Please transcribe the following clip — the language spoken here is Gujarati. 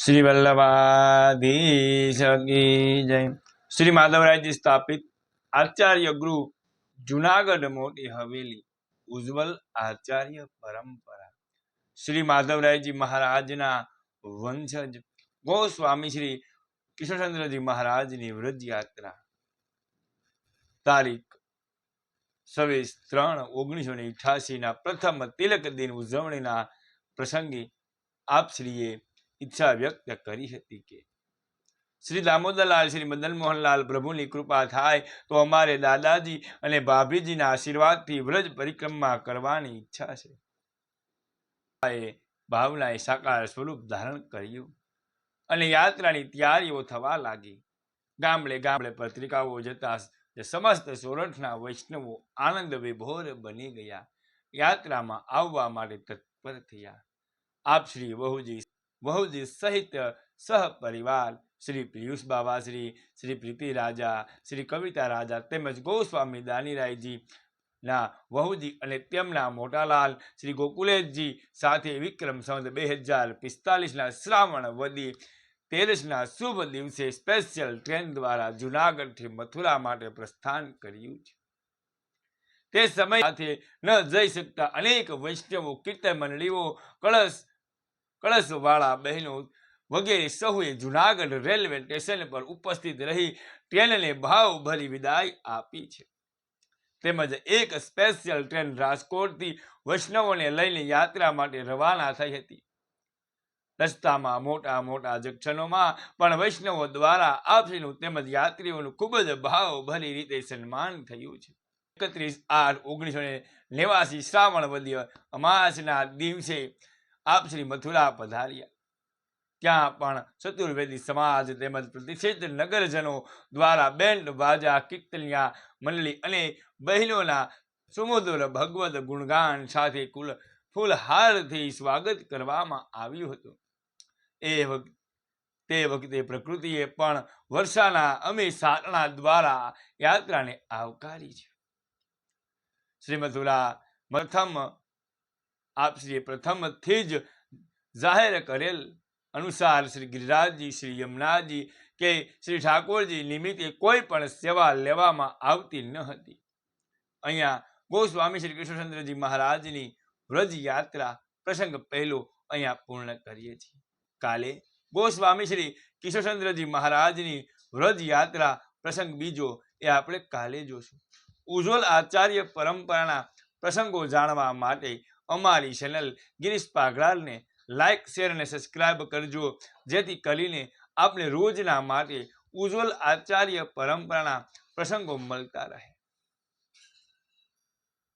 શ્રી વલ્લભાધી જય. શ્રી માધવરાયજી સ્થાપિત આચાર્ય ગુરુ જુનાગઢ મોટી હવેલી ઉજ્જવલ આચાર્ય પરંપરા. શ્રી માધવરાયજી મહારાજના વંશજ ગોસ્વામી શ્રી કિશોરચંદ્રજી મહારાજની વ્રજ યાત્રા તારીખ છવ્વીસ ત્રણ ઓગણીસો ને ના પ્રથમ તિલક દિન ઉજવણીના પ્રસંગે આપશ્રીએ ઈચ્છા વ્યક્ત કરી હતી કે, શ્રી દામોદરલાલ, શ્રી મદન મોહનલાલ પ્રભુની કૃપા થાય તો અમારે દાદાજી અને ભાભીજીના આશીર્વાદથી વ્રજ પરિક્રમા કરવાની ઈચ્છા છે. ભાવનાએ સાકાર સ્વરૂપ ધારણ કર્યું અને યાત્રાની તૈયારીઓ થવા લાગી. ગામડે ગામડે પત્રિકાઓ જતા સમસ્ત સોરઠના વૈષ્ણવો આનંદ વિભોર બની ગયા. યાત્રામાં આવવા માટે તત્પર થયા. આપ શ્રી વહુજી વહુજી સહિત સહપરિવાર શ્રી પિયુષ બાબાશ્રી શ્રી પ્રીતિ રાજા શ્રી કવિતા રાજા તેમજ ગોસ્વામી દાનીરાયજી ના વહુજી અને તેમના મોટાલાલ, શ્રી ગોકુલેશજી સાથે વિક્રમ સંવત બે હજાર પિસ્તાલીસના શ્રાવણ વદી તેરસના શુભ દિવસે સ્પેશિયલ ટ્રેન દ્વારા જુનાગઢથી મથુરા માટે પ્રસ્થાન કર્યું છે. તે સમય સાથે ન જઈ શકતા અનેક વૈષ્ણવો, કીર્તન મંડળીઓ, કળશ કળશવાળા બહેનો વગેરે સહુએ જુનાગઢ રેલવે સ્ટેશન પર ઉપસ્થિત રહી ટ્રેનને ભાવભરી વિદાય આપી છે. તેમજ એક સ્પેશિયલ ટ્રેન રાજકોટથી વૈષ્ણવોને લઈને યાત્રા માટે રવાના થઈ હતી. રસ્તામાં મોટા મોટા જંકશનોમાં પણ વૈષ્ણવો દ્વારા આપશ્રીનું તેમજ યાત્રીઓનું ખૂબ જ ભાવભરી રીતે સન્માન થયું છે. એકત્રીસ આઠ ઓગણીસો નેવાસી શ્રાવણ વદ્ય અમાસના દિવસે આપ શ્રી મથુરા પધાર્યા ત્યાં પણ ચતુર્વેદી સમાજ તેમજ પ્રતિષ્ઠિત નગરજનો દ્વારા બેન્ડ બાજા, કીર્તનિયા, મંડળી અને બહેનોના સુમધુર ભગવદ ગુણગાન સાથે કુલ ફૂલહારથી સ્વાગત કરવામાં આવ્યું હતું. એ વખતે તે વખતે પ્રકૃતિએ પણ વર્ષાના અમે સારણા દ્વારા યાત્રાને આવકારી છે. શ્રી મથુરા પ્રથમ આપશ્રીએ પ્રથમથી જ જાહેર કરેલ અનુસાર શ્રી ગિરિરાજજી, શ્રી યમુનાજી કે શ્રી ઠાકોરજી નિમિત્તે કોઈ પણ સેવા લેવામાં આવતી ન હતી. અહીંયા ગોસ્વામી શ્રી કૃષ્ણચંદ્રજી મહારાજની વ્રજ યાત્રા પ્રસંગ પહેલો અહીંયા પૂર્ણ કરીએ છીએ. કાલે ગોસ્વામી શ્રી કિશોરચંદ્રજી મહારાજની વ્રજ યાત્રા પ્રસંગ બીજો એ આપણે કાલે જોશું. ઉજ્જવલ આચાર્ય પરંપરાના પ્રસંગો જાણવા માટે અમારી ચેનલ ગિરીશ પાઘડાલને લાઇક શેર અને સબસ્ક્રાઇબ કરજો. જેથી કરીને આપણે રોજના માટે ઉજ્જવલ આચાર્ય પરંપરાના પ્રસંગો મળતા રહે.